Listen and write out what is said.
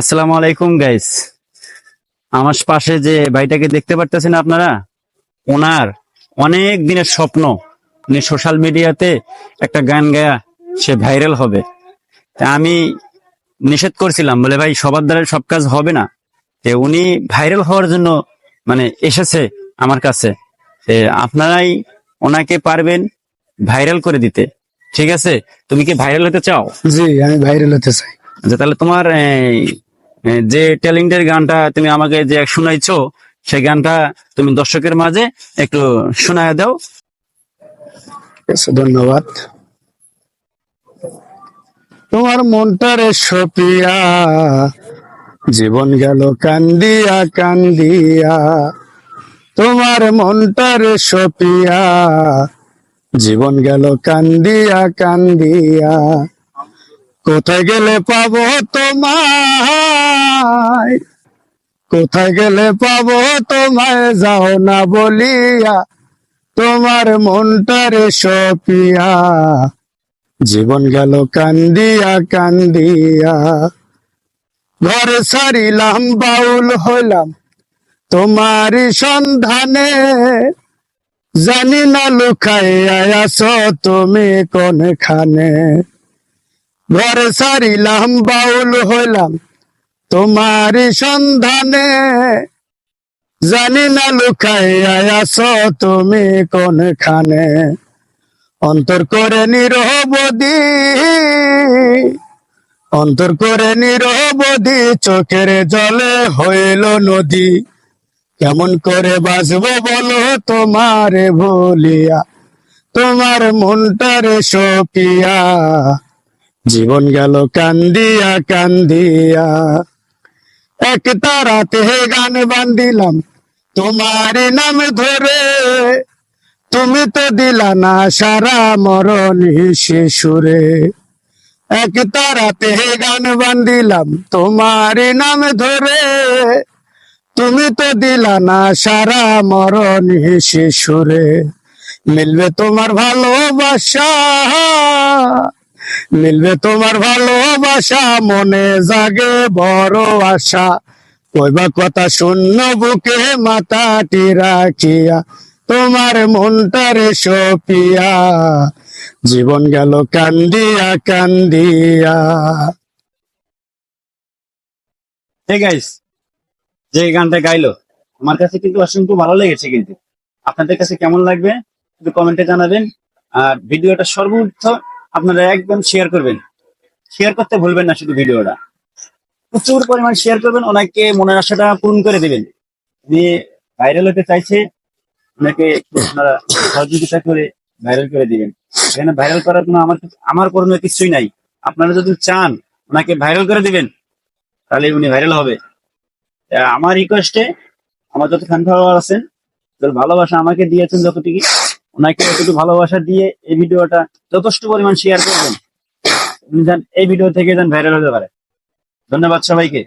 আসসালামু আলাইকুম গাইস আমার পাশে যে ভাইটাকে দেখতে পারতেছেন আপনারা ওনার অনেক দিনের স্বপ্ন উনি সোশ্যাল মিডিয়াতে একটা গান গায়া সে ভাইরাল হবে। তা আমি নিষেধ করছিলাম বলে ভাই সবার দ্বারা সব কাজ হবে না। তে উনি ভাইরাল হওয়ার জন্য মানে এসেছে আমার কাছে। আপনারাই ওনাকে পারবেন ভাইরাল করে দিতে। ঠিক আছে? তুমি কি ভাইরাল হতে চাও? জি আমি ভাইরাল হতে চাই। আচ্ছা তাহলে তোমার যে ট্যালেন্টের গানটা তুমি আমাকে যে শোনাইছো, সেই গানটা তুমি দর্শকের মাঝে একটু শোনায় দাও। ধন্যবাদ। তোমার মনটারে সপিয়া, জীবন গেল কান্দিয়া কান্দিয়া। তোমার মনটারে সপিয়া, জীবন গেল কান্দিয়া কান্দিয়া। কোথায় গেলে পাবো তোমায় কোথায় গেলে পাবো তোমায়, যাও না বলিয়া। তোমার মনটারে সপিয়া। জীবন গেল কান্দিয়া কান্দিয়া। ঘর সারিলাম, বাউল হইলাম তোমারই সন্ধানে। জানি না লুকাই আয়াস তুমি কোনখানে। ঘর সারিলাম, বাউল হইলাম তোমারই সন্ধানে জানি না লুকাই আয়াস তুমি কোনখানে? অন্তর করে নিরবদি অন্তর করে নিরবদি চোখের জলে হইল নদী। কেমন করে বাঁচবো বলো তোমারে ভুলিয়া, তোমার মনটারে সপিয়া। জীবন গেল কান্দিয়া কান্দিয়া। এক তারাতে গান বান্দিলাম তোমার নাম ধরে তুমি তো দিলা না সারা মরণ শিশুরে এক তারাতে গান বান্দিলাম তোমার নাম ধরে তুমি তো দিলা না সারা মরণ শিশুরে মিলবে তোমার ভালোবাসা। মিলবে তোমার ভালোবাসা, মনে জাগে বড় আশা। কইবা কথা শূন্য বুকে মাথাটি রাখিয়া, তোমার মনটারে সপিয়া। জীবন গেল কান্দিয়া কান্দিয়া। যে গানটা গাইলো, আমার কাছে কিন্তু অসংখ্য ভালো লেগেছে কিন্তু। আপনাদের কাছে কেমন লাগবে, একটু কমেন্টে জানাবেন। আর ভিডিওটা সর্বোচ্চ আপনারা একদম শেয়ার করবেন। শেয়ার করতে ভুলবেন না শুধু ভিডিওটা। প্রচুর পরিমাণ শেয়ার করবেন, ওনাকে মনের আশাটা পূরণ করে দেবেন। উনি ভাইরাল হতে চাইছে, ওনাকে আপনারা সহযোগিতা করে ভাইরাল করে দিবেন। এখানে ভাইরাল করার কোনো আমার আমার করণীয় কিছুই নাই। আপনারা যদি চান ওনাকে ভাইরাল করে দিবেন, তাহলে উনি ভাইরাল হবে। আমার রিকোয়েস্টে আমার যত ফ্যান ফলোয়ার আছেন যত ভালোবাসা আমাকে দিয়েছেন যতটুকু ওনাকে একটু ভালোবাসা দিয়ে এই ভিডিওটা যথেষ্ট পরিমাণ শেয়ার করবেন। এই ভিডিও থেকে যেন ভাইরাল হতে পারে। ধন্যবাদ সবাইকে।